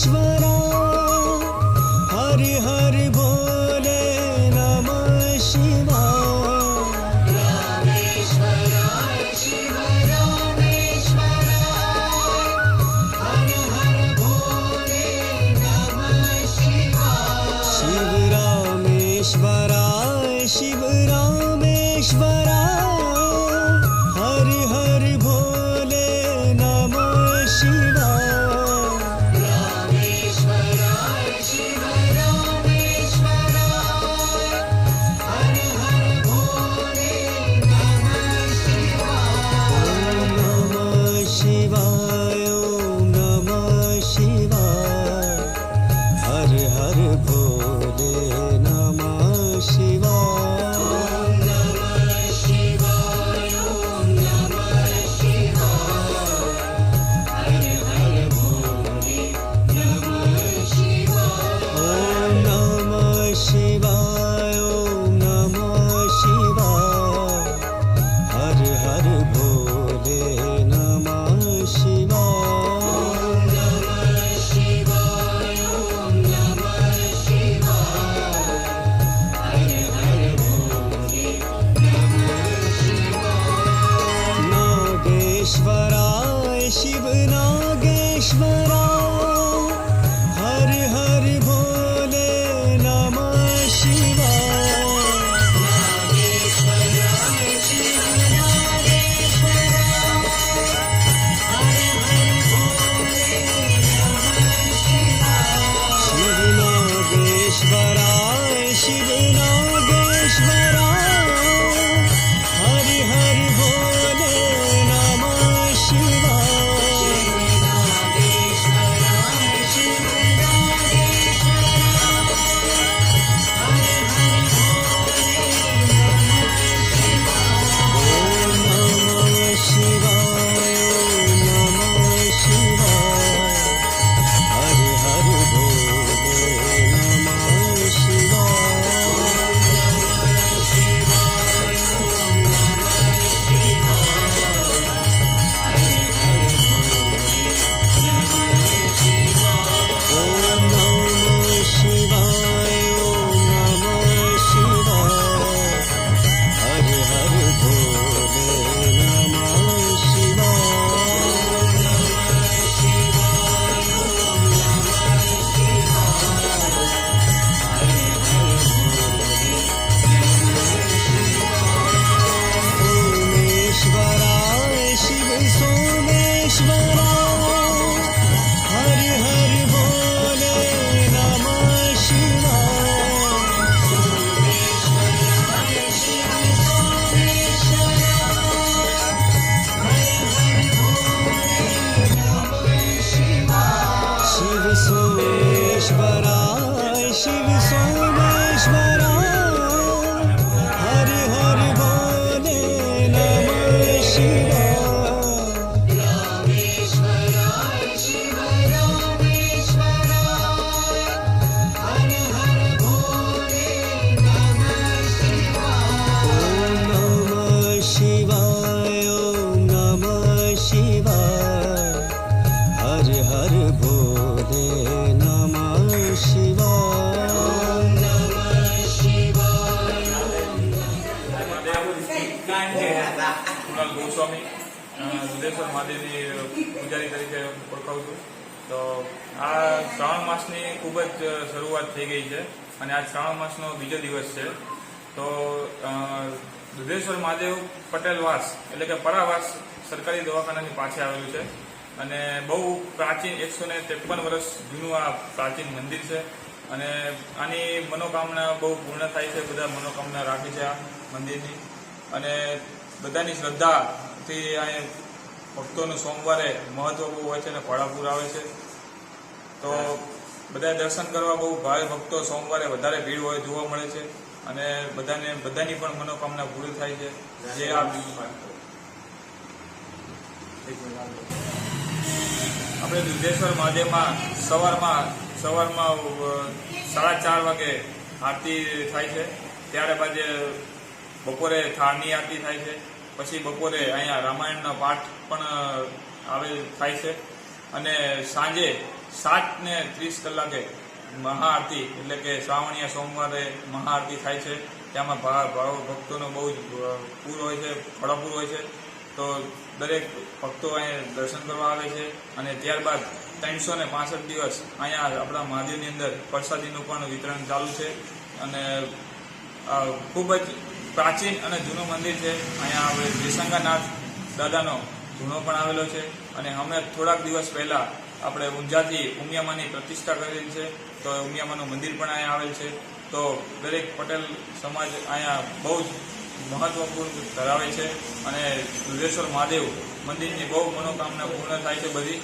ईश्वर सोमेश्वराय शिव सोमेश्वराय કુણાલ ગોસ્વામી દુધેશ્વર મહાદેવની પૂજારી તરીકે ઓળખાવું છું. તો આ શ્રાવણ માસની ખૂબ જ શરૂઆત થઈ ગઈ છે અને આ શ્રાવણ માસનો બીજો દિવસ છે. તો દુધેશ્વર મહાદેવ પટેલવાસ એટલે કે પરાવાસ સરકારી દવાખાનાની પાસે આવેલું છે. અને બહુ પ્રાચીન એકસો ને ત્રેપન વર્ષ જૂનું આ પ્રાચીન મંદિર છે. અને આની મનોકામના બહુ પૂર્ણ થાય છે. બધા મનોકામના રાખી છે આ મંદિરની. અને બધાની શ્રદ્ધાથી અહીં ભક્તોનું સોમવારે મહત્વ બહુ હોય છે અને ફળાપુર આવે છે. તો બધા દર્શન કરવા બહુ ભારે ભક્તો સોમવારે વધારે ભીડ હોય જોવા મળે છે અને બધાને, બધાની પણ મનોકામના પૂરી થાય છે. જે આ આપણે દુધેશ્વર મહાદેવમાં સવારમાં સવારમાં સાડા ચાર વાગે આરતી થાય છે. ત્યાર બાદ બપોરે થાળની આરતી થાય છે. પછી બપોરે અહીંયા રામાયણનો પાઠ પણ આવે, થાય છે. અને સાંજે સાત ને ત્રીસ કલાકે મહાઆરતી, એટલે કે શ્રાવણીયા સોમવારે મહાઆરતી થાય છે. તેમાં ભાવ, ભક્તોનો બહુ જ પૂર હોય છે ભરપૂર હોય છે. તો દરેક ભક્તો અહીંયા દર્શન કરવા આવે છે. અને ત્યારબાદ ત્રણસો ને પાસઠ દિવસ અહીંયા આપણા મહાદેવની અંદર પ્રસાદીનું પણ વિતરણ ચાલુ છે. અને ખૂબ જ પ્રાચીન અને જૂનું મંદિર છે. અહીંયા હવે વિસંગાનાથ દાદાનો ધૂણો પણ આવેલો છે અને અમે થોડાક દિવસ પહેલા આપણે ઊંઝાથી ઉમિયામાની પ્રતિષ્ઠા કરેલી છે. તો ઉમિયામાનું મંદિર પણ અહીંયા આવેલ છે. તો દરેક પટેલ સમાજ અહીંયા બહુ જ મહત્વપૂર્ણ ધરાવે છે અને રુદ્રેશ્વર મહાદેવ મંદિરની બહુ મનોકામના પૂર્ણ થાય છે બધી.